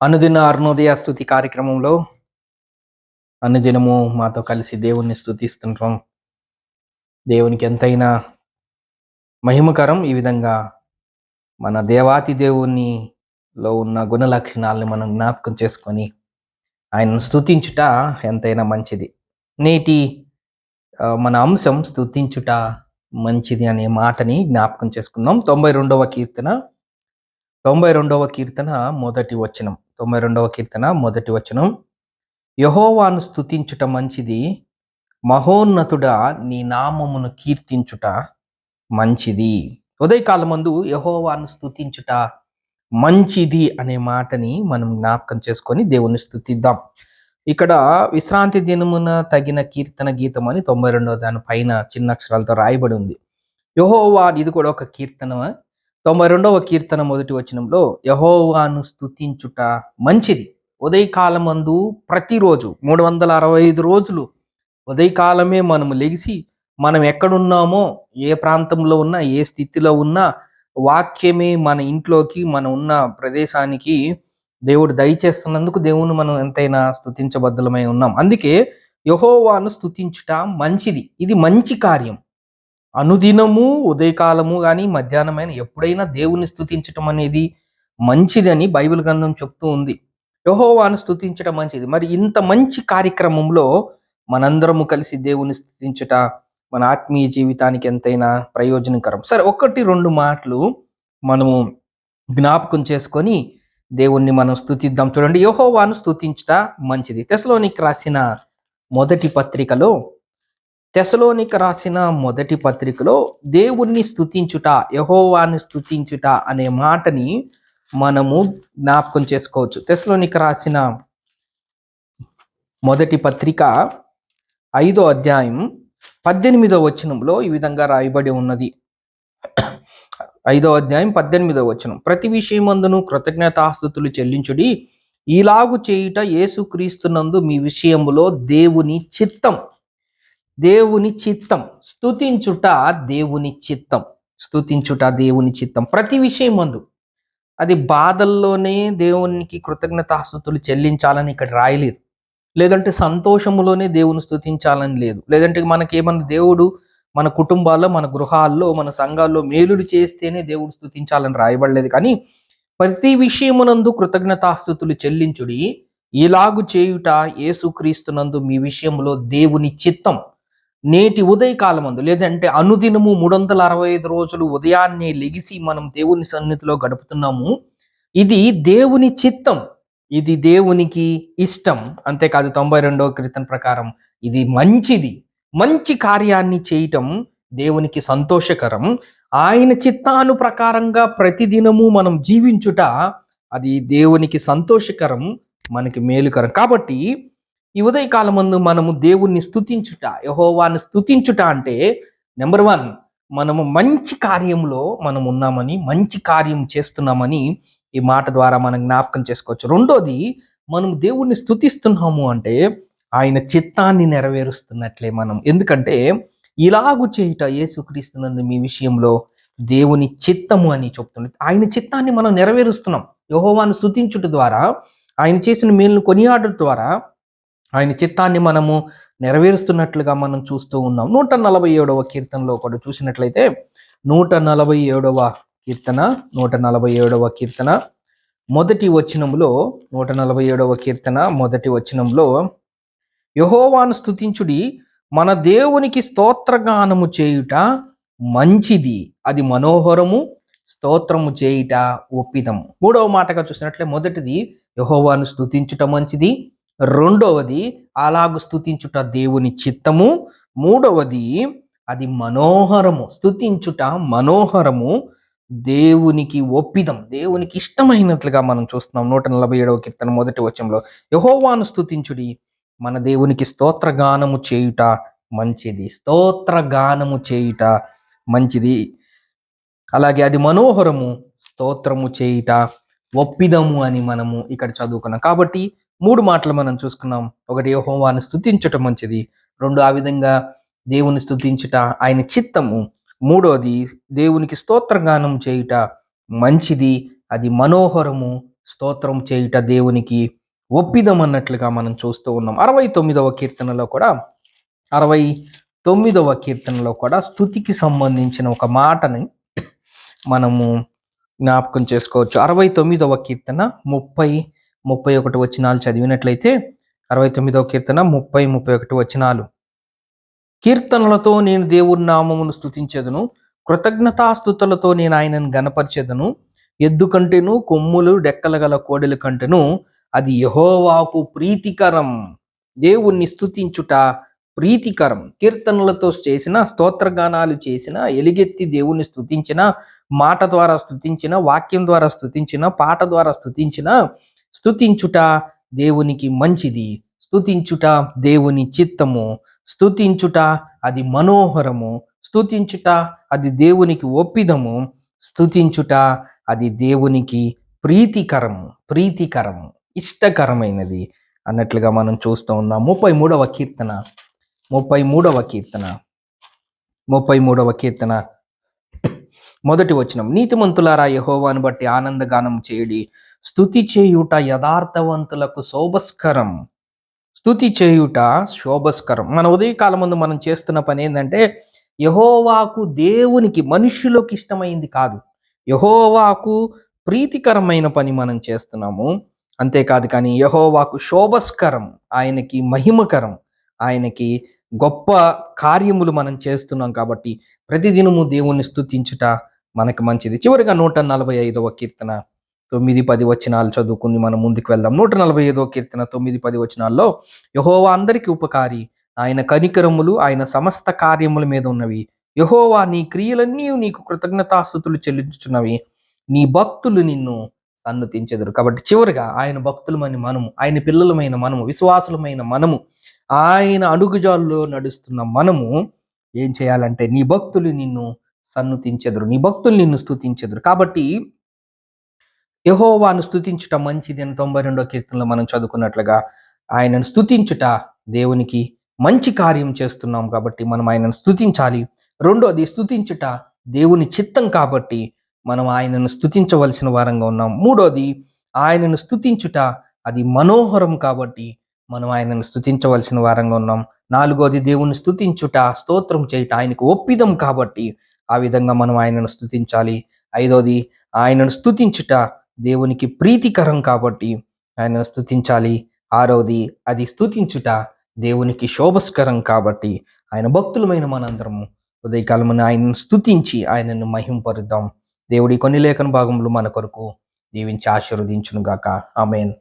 అనుదిన అరుణోదయ స్థుతి కార్యక్రమంలో అనుదినము మాతో కలిసి దేవుణ్ణి స్థుతిస్తుంటాం దేవునికి ఎంతైనా మహిమకరం ఈ విధంగా మన దేవాతి దేవునిలో ఉన్న గుణ లక్షణాలను మనం జ్ఞాపకం చేసుకొని ఆయనను స్థుతించుట ఎంతైనా మంచిది. నేటి మన అంశం స్థుతించుట మంచిది అనే మాటని జ్ఞాపకం చేసుకుందాం. తొంభై రెండవ కీర్తన. తొంభై రెండవ కీర్తన మొదటి వచనం. తొంభై రెండవ కీర్తన మొదటి వచనం. యహోవాను స్థుతించుట మంచిది మహోన్నతుడా నీ నామమును కీర్తించుట మంచిది. ఉదయకాలమందు యహోవాను స్థుతించుట మంచిది అనే మాటని మనం జ్ఞాపకం చేసుకొని దేవుని స్థుతిద్దాం ఇక్కడ విశ్రాంతి దినమున తగిన కీర్తన గీతం అని తొంభై రెండవ దాని పైన చిన్న అక్షరాలతో రాయబడి ఉంది. యహోవా ఇది కూడా ఒక కీర్తన తొంభై రెండవ కీర్తన మొదటి వచనంలో యహోవాను స్థుతించుట మంచిది. ఉదయకాలమందు ప్రతిరోజు మూడు వందల అరవై ఐదు రోజులు ఉదయకాలమే మనం లెగిసి మనం ఎక్కడున్నామో ఏ ప్రాంతంలో ఉన్నా ఏ స్థితిలో ఉన్నా వాక్యమే మన ఇంట్లోకి మనం ఉన్న ప్రదేశానికి దేవుడు దయచేస్తున్నందుకు దేవుని మనం ఎంతైనా స్థుతించబద్ధలమై ఉన్నాం. అందుకే యహోవాను స్థుతించుట మంచిది. ఇది మంచి కార్యం. అనుదినము ఉదయకాలము కానీ మధ్యాహ్నమైన ఎప్పుడైనా దేవుని స్థుతించటం అనేది మంచిదని బైబిల్ గ్రంథం చెప్తూ ఉంది. యహోవాను స్థుతించడం మంచిది. మరి ఇంత మంచి కార్యక్రమంలో మనందరము కలిసి దేవుని స్థుతించట మన ఆత్మీయ జీవితానికి ఎంతైనా ప్రయోజనకరం. సరే ఒకటి రెండు మాటలు మనము జ్ఞాపకం చేసుకొని దేవుణ్ణి మనం స్థుతిద్దాం చూడండి యహోవాను స్థుతించట మంచిది. తెసలోనికి రాసిన మొదటి పత్రికలో తెసలోనిక రాసిన మొదటి పత్రికలో దేవుణ్ణి స్థుతించుట యహోవాని స్థుతించుట అనే మాటని మనము జ్ఞాపకం చేసుకోవచ్చు. తెసలోనిక రాసిన మొదటి పత్రిక ఐదో అధ్యాయం పద్దెనిమిదో వచనంలో ఈ విధంగా రాయబడి ఉన్నది. ఐదో అధ్యాయం పద్దెనిమిదో వచనం. ప్రతి విషయమందును కృతజ్ఞతాస్థుతులు చెల్లించుడి. ఈలాగు చేయుట యేసుక్రీస్తునందు మీ విషయములో దేవుని చిత్తం దేవుని చిత్తం. స్తుతించుట దేవుని చిత్తం. స్తుతించుట దేవుని చిత్తం. ప్రతి విషయం ముందు అది బాధల్లోనే దేవునికి కృతజ్ఞతాస్థుతులు చెల్లించాలని ఇక్కడ రాయలేదు. లేదంటే సంతోషములోనే దేవుని స్థుతించాలని లేదు. లేదంటే మనకేమన్నా దేవుడు మన కుటుంబాల్లో మన గృహాల్లో మన సంఘాల్లో మేలులు చేస్తేనే దేవుడు స్థుతించాలని రాయబడలేదు. కానీ ప్రతి విషయమునందు కృతజ్ఞతాస్థుతులు చెల్లించుడి. ఇలాగు చేయుట యేసుక్రీస్తునందు మీ విషయంలో దేవుని చిత్తం. నేటి ఉదయకాలమందు లేదంటే అనుదినము మూడు వందల అరవై ఐదు రోజులు ఉదయాన్నే లెగిసి మనం దేవుని సన్నిధిలో గడుపుతున్నాము. ఇది దేవుని చిత్తం. ఇది దేవునికి ఇష్టం. అంతేకాదు తొంభై రెండవ కీర్తన ప్రకారం ఇది మంచిది. మంచి కార్యాన్ని చేయటం దేవునికి సంతోషకరం. ఆయన చిత్తాను ప్రకారంగా ప్రతిదినము మనం జీవించుట అది దేవునికి సంతోషకరం మనకి మేలుకరం. కాబట్టి ఈ ఉదయకాలమందు మనము దేవుణ్ణి స్థుతించుట యహోవాను స్తుతించుట అంటే నెంబర్ వన్ మనము మంచి కార్యంలో మనం ఉన్నామని మంచి కార్యం చేస్తున్నామని ఈ మాట ద్వారా మనం జ్ఞాపకం చేసుకోవచ్చు. రెండోది మనం దేవుణ్ణి స్థుతిస్తున్నాము అంటే ఆయన చిత్తాన్ని నెరవేరుస్తున్నట్లే మనం. ఎందుకంటే ఇలాగు చేయుట యేసుక్రీస్తునందు మీ విషయంలో దేవుని చిత్తము అని చెప్తుంది ఆయన చిత్తాన్ని మనం నెరవేరుస్తున్నాం. యహోవాను స్తుతించుట ద్వారా ఆయన చేసిన మేలును కొనియాడట ద్వారా ఆయన చిత్తాన్ని మనము నెరవేరుస్తున్నట్లుగా మనం చూస్తూ ఉన్నాం. నూట నలభై ఏడవ కీర్తనలో ఒకటి చూసినట్లయితే నూట నలభై ఏడవ కీర్తన నూట నలభై ఏడవ కీర్తన మొదటి వచనంలో నూట నలభై ఏడవ కీర్తన మొదటి వచనంలో యహోవాను స్తుతించుడి మన దేవునికి స్తోత్రగానము చేయుట మంచిది అది మనోహరము స్తోత్రము చేయుట ఒప్పిదము. మూడవ మాటగా చూసినట్లే మొదటిది యహోవాను స్తుతించుట మంచిది రెండవది అలాగు స్థుతించుట దేవుని చిత్తము. మూడవది అది మనోహరము. స్తుతించుట మనోహరము దేవునికి ఒప్పిదం. దేవునికి ఇష్టమైనట్లుగా మనం చూస్తున్నాం. నూట నలభై ఏడవ కీర్తన మొదటి వచనంలో యహోవాను స్తుతించుడి. మన దేవునికి స్తోత్రగానము చేయుట మంచిది. స్తోత్రగానము చేయుట మంచిది. అలాగే అది మనోహరము. స్తోత్రము చేయుట ఒప్పిదము అని మనము ఇక్కడ చదువుకున్నాం. కాబట్టి మూడు మాటలు మనం చూసుకున్నాం. ఒకటి యహోవాను స్థుతించటం మంచిది. రెండు ఆ విధంగా దేవుని స్థుతించుట ఆయన చిత్తము. మూడోది దేవునికి స్తోత్రగానం చేయుట మంచిది. అది మనోహరము స్తోత్రం చేయుట దేవునికి ఒప్పిదం అన్నట్లుగా మనం చూస్తూ ఉన్నాం. అరవై తొమ్మిదవ కీర్తనలో కూడా అరవై తొమ్మిదవ కీర్తనలో కూడా స్థుతికి సంబంధించిన ఒక మాటని మనము జ్ఞాపకం చేసుకోవచ్చు. అరవై తొమ్మిదవ కీర్తన ముప్పై ముప్పై ఒకటి వచనాలు చదివినట్లయితే అరవై తొమ్మిదవ కీర్తన ముప్పై ముప్పై ఒకటి వచనాలు. కీర్తనలతో నేను దేవుని నామమును స్థుతించదును కృతజ్ఞతాస్థుతులతో నేను ఆయనను గనపరిచెదను ఎద్దు కంటేను కొమ్ములు డెక్కల గల కోడెల కంటేను అది యహోవాకు ప్రీతికరం. దేవుణ్ణి స్థుతించుట ప్రీతికరం. కీర్తనలతో చేసిన స్తోత్రగానాలు చేసిన ఎలుగెత్తి దేవుణ్ణి స్థుతించిన మాట ద్వారా స్థుతించిన వాక్యం ద్వారా స్థుతించిన పాట ద్వారా స్థుతించిన స్థుతించుట దేవునికి మంచిది. స్థుతించుట దేవుని చిత్తము. స్థుతించుట అది మనోహరము. స్థుతించుట అది దేవునికి ఒప్పిదము. స్థుతించుట అది దేవునికి ప్రీతికరము. ప్రీతికరము. ఇష్టకరమైనది అన్నట్లుగా మనం చూస్తూ ఉన్నాం. ముప్పై మూడవ కీర్తన. ముప్పై మూడవ కీర్తన. ముప్పై మూడవ కీర్తన. మొదటి వచనం. నీతిమంతులారా యహోవాను బట్టి ఆనందగానం చేయడి. స్థుతి చేయుట యథార్థవంతులకు శోభస్కరం. స్థుతి చేయుట శోభస్కరం. మన ఉదయకాలం ముందు మనం చేస్తున్న పని ఏంటంటే యహోవాకు దేవునికి మనుష్యులకు ఇష్టమైంది కాదు. యహోవాకు ప్రీతికరమైన పని మనం చేస్తున్నాము. అంతేకాదు కానీ యహోవాకు శోభస్కరం ఆయనకి మహిమకరం ఆయనకి గొప్ప కార్యములు మనం చేస్తున్నాం కాబట్టి ప్రతిదినము దేవుణ్ణి స్థుతించుట మనకు మంచిది. చివరిగా నూట నలభై ఐదవ కీర్తన. తొమ్మిది పది వచనాలు చదువుకుని మనం ముందుకు వెళ్దాం. నూట నలభై ఐదో కీర్తన తొమ్మిది పది వచనాల్లో యహోవా అందరికి ఉపకారి ఆయన కనికరములు ఆయన సమస్త కార్యముల మీద ఉన్నవి. యహోవా నీ క్రియలన్నీ నీకు కృతజ్ఞతాస్థుతులు చెల్లించుచున్నవి. నీ భక్తులు నిన్ను సన్నుతించెదరు. కాబట్టి చివరిగా ఆయన భక్తులమని మనము ఆయన పిల్లలమైన మనము విశ్వాసులమైన మనము ఆయన అడుగుజాల్లో నడుస్తున్న మనము ఏం చేయాలంటే నీ భక్తులు నిన్ను సన్నుతించెదరు. నీ భక్తులు నిన్ను స్థుతించెదరు కాబట్టి యహోవాను స్తుతించుట మంచిది అని తొంభై రెండో కీర్తనలో మనం చదువుకున్నట్లుగా ఆయనను స్థుతించుట దేవునికి మంచి కార్యం చేస్తున్నాం కాబట్టి మనం ఆయనను స్థుతించాలి రెండోది స్తుతించుట దేవుని చిత్తం కాబట్టి మనం ఆయనను స్తుతించవలసిన వారంగా ఉన్నాం. మూడోది ఆయనను స్తుతించుట అది మనోహరం కాబట్టి మనం ఆయనను స్తుతించవలసిన వారంగా ఉన్నాం. నాలుగోది దేవుని స్తుతించుట స్తోత్రం చేయుట ఆయనకు ఒప్పిదం కాబట్టి ఆ విధంగా మనం ఆయనను స్థుతించాలి ఐదోది ఆయనను స్థుతించుట దేవునికి ప్రీతికరం కాబట్టి ఆయనను స్తుతించాలి. ఆరవది అది స్తుతించుట దేవునికి శోభస్కరం కాబట్టి ఆయన భక్తులమైన మనందరము. ఉదయకాలమున ఆయనను స్తుతించి ఆయనను మహింపరుద్దాం. దేవుడి కొన్ని లేఖన భాగములు మన కొరకు. దీవించి ఆశీర్వదించును గాక ఆమెన్.